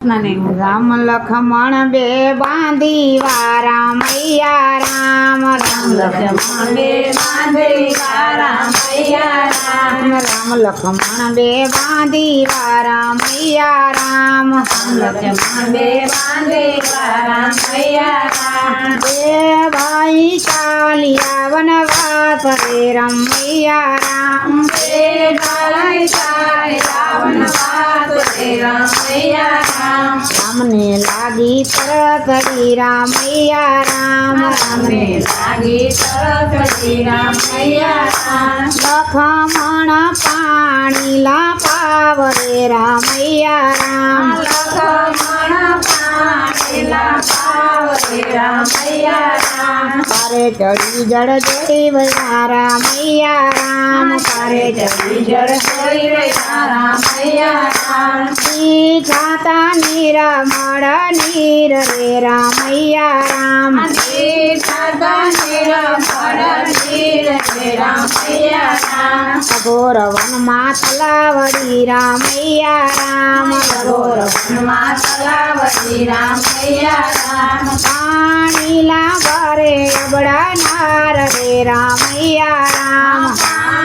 રામ લખમણ બે બાંધી વારા મૈયા રામ રામ લક્ષ્મણ બે બાંધી વારા મૈયા રામ રામ લખમણ બે બાંધી વારા મૈયા રામ લક્ષ્મણ બે બાંધી વારા મૈયા રામ બે ભાઈ ચાલિયા વનવાસ રે રમૈયા રામ બે ભાઈ સારે રાવણ વાત રે રમૈયા રામ. રામને લાગી તરતડી રામૈયા રામ રામને લાગી તરત રામૈયા રામ. લખમણ પાણી લાપાવ રે રામૈયા રામ. લખમણ પાણેલા ભાવ રે રામૈયા રામ. તારે ચડી જળ રામૈયા તારે ચડી જળ રહ્યા રામૈયા રામ. ઈ જાતા નિરમળ નીર રે રામૈયા રામ. અઘોર વનમાં તલાવડી રામૈયા રામ. અઘોર પાણી લાવરે અબડા નાર રે રામૈયા રામ.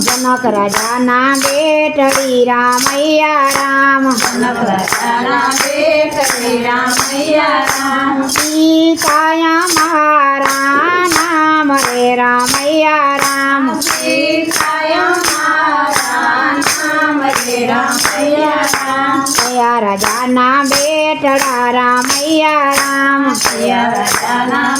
જનક રાજાના બેટડી રામૈયા રામ સીતાયા મારા નામ રે રામૈયા રામ કયા રાજાના બેટડા રામૈયા રામ શું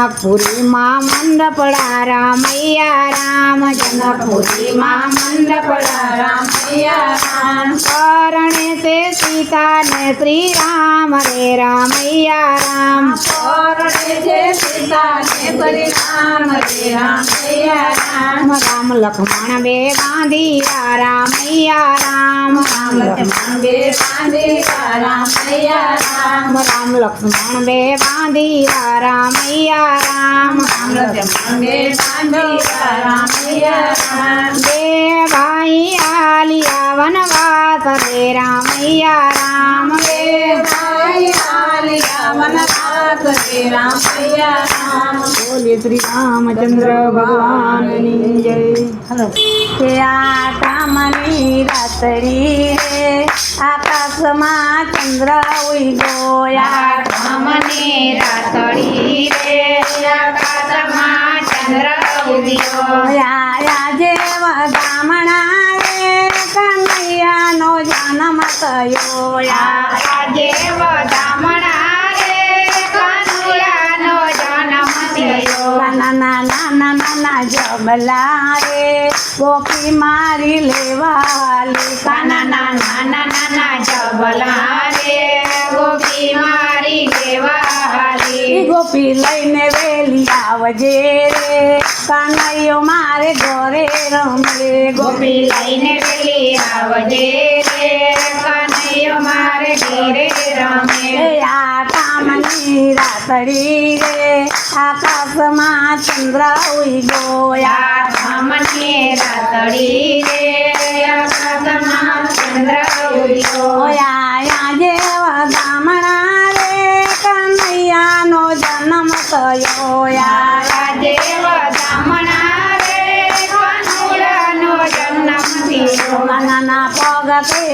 જનકપુરીમાં મંડપડા રામૈયા રામ જનકપુરીમાં રામ. કરણે सीता ने श्री राम रे रामैया राम। मैया राम राम राम लक्ष्मण बे बांधिया रामैया राम राम। लक्ष्मण बे बांधिया रामैया राम राम, लक्ष्मण बे बांधिया रामैया राम राम लक्ष्मण बे बांधिया रामैया राम। दे भाई आलिया वनवास रे रामैया राम रे माया राम भैया राम बोले श्री रामचंद्र भगवान की जय। कामनी रातरी रे आकाश आकाशमा चंद्र उगो गोया। कामनी रातरी रे आकाशमा चंद्र उगो या થયો આજે વધામણા રે કનૈયાનો જન્મ થયો નાના નાના નાના જબલા રે ગોપી મારી લેવાલી નાના નાના નાના જબલા રે ગોપી મારી દેવાલી ગોપી લઈને વેલી આવજે રે કનૈયો મારે ઘરે રમે ગોપી લઈને પેલી આવજે રે કનૈયો મારે ઘેરે રમે આટામની રાતડી રે આકાશમાં ચંદ્ર ઉગોયા યા મને રાતડી રે આકાશમાં ચંદ્ર ઉગ્યો ઓયા જેવા ગામડા રે કનૈયાનો જન્મ થયો યા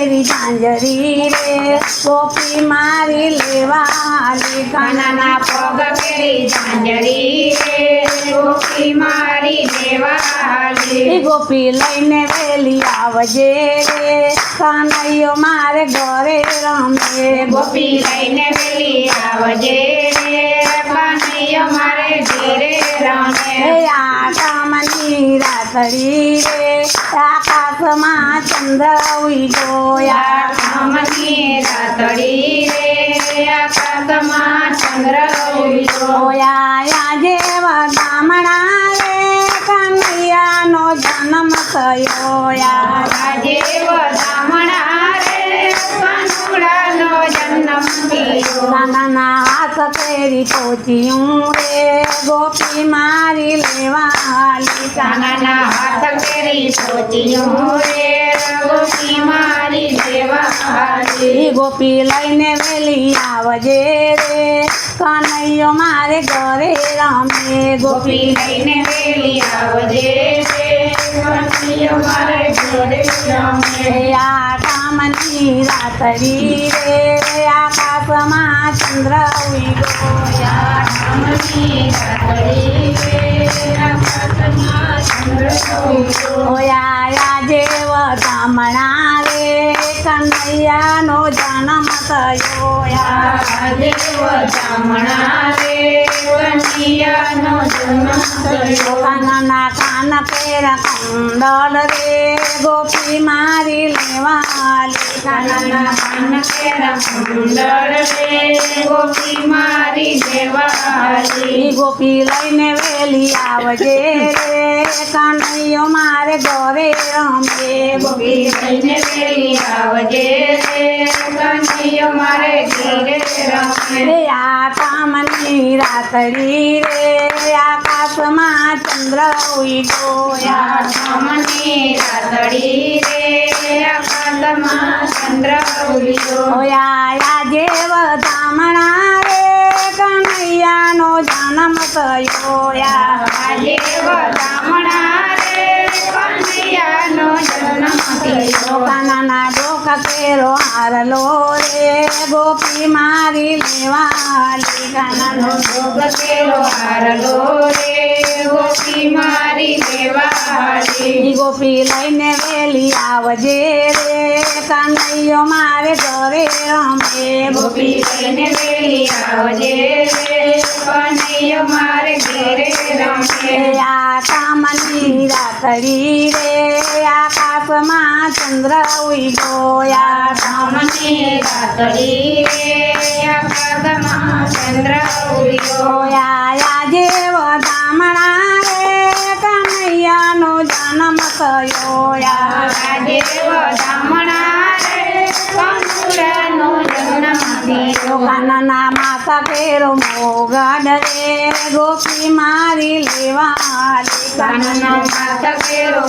કેરી ઝાંઝરી રે ગોપી મારી લેવાલી કાનાના પગ પેરી ઝાંઝરી રે ગોપી મારી લેવા એ ગોપી લઈને વેલી આવજે રે કાનૈયો મારે ઘરે રમે. ગોપી લઈને વેલી આવજે રે કનૈયો મારે ઘરે રમે. રમે કામની રાતડી રે આકાશમાં ચંદ્ર ઉઈલો આકામની રાતડી રે આકાશમાં ચંદ્ર ઓયા જેવા ગામડા રે જન્મ થયો આજે બ્રાહ્મણા રે કનુડાનો જન્મ થયો નાના હાથ કેરી પહોંચ્યું રે ગોપી મારી લેવાલી કાનાના હાથ કેરી પોચ્યું રે ગોપી મારી લેવાલી ગોપી લઈને વેલી આવજે રે કનૈયો મારે ઘરે રમે. ગોપી ગોપી લઈને વેલી આવજે રે कामनी रातरी रे आकाशमा चन्द्र उइगो या कामनी रातरी रे आकाशमा चन्द्र उइगो या या देव ब्राह्मणा रे कन्हैया नो जन्म तयो या देव ब्राह्मणा रे कन्हैया नो जन्म तयो कान ना कान पेर कान કંડલ રે ગોપી મારી લેવાલી કાનના કાન કેરા કુંડળ રે ગોપી મારી દેવાલી ઈ ગોપી લઈને વેલી આવજે રે કનૈયો મારે ઘરે રમે ગોપી લઈને વેલી આવજે રે કનૈયો મારે ઘેરે રમે રે આ કામની રાતડી રે આકાશમાં ચંદ્ર ઉગોયા રામની રાતડી રે કનૈયાનો જન્મ થયો બ્રાહ્મણા રે કનૈયાનો જન્મ ડોકા કેરો હારલો રે ગોપી મારી લેવાલી કાનાનો ભોગ કેલો હારલો રે ગોપી મારી દેવાલી ઈ ગોપી લઈને વેલી આવજે રે કનૈયો મારે ઘરે રમે ગોપી લઈને વેલી આવજે રે કનૈયો મારે ઘેરે રમે આ કામની રાતડી રે આકાશમાં ચંદ્ર ઉગોયા રામની રાતડી આકાશમાં ચંદ્ર ઉગ્યો ઓયા જેવ ધામણા રે. કનૈયાનો જન્મ થયો, યા બ્રાહ્મણા રે. કંકુડાનો જન્મ થયો. કાનના કેરો મોગડ રે ગોપી મારી લેવાલી કાનનો માથા કેરો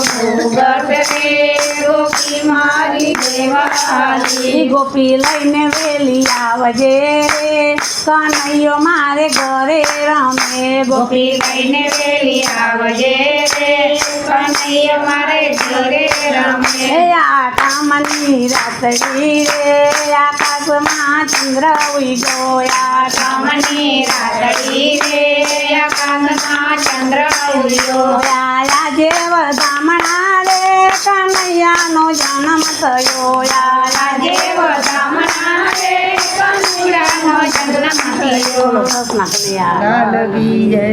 રે ગોપી મારી લેવાલી ગોપી લઈને વેલી આવજે રે કનૈયો મારે ઘરે રમે. ગોપી ગોપી લઈને વેલી આવજે રે કનૈયો મારે ઘરે રમે. એ આ કામની રાતડી રે આકાશમાં ચંદ્ર ઉગોયા રામની રાતડી રે આકાશમાં ચંદ્ર ઉડ્યો ઓયા જેવ ધામણા રે કનૈયાનો જન્મ થયો. યા દેવ બ્રાહ્મણા રે કંકુડાનો જન્મ થયો. કૃષ્ણ કનૈયા.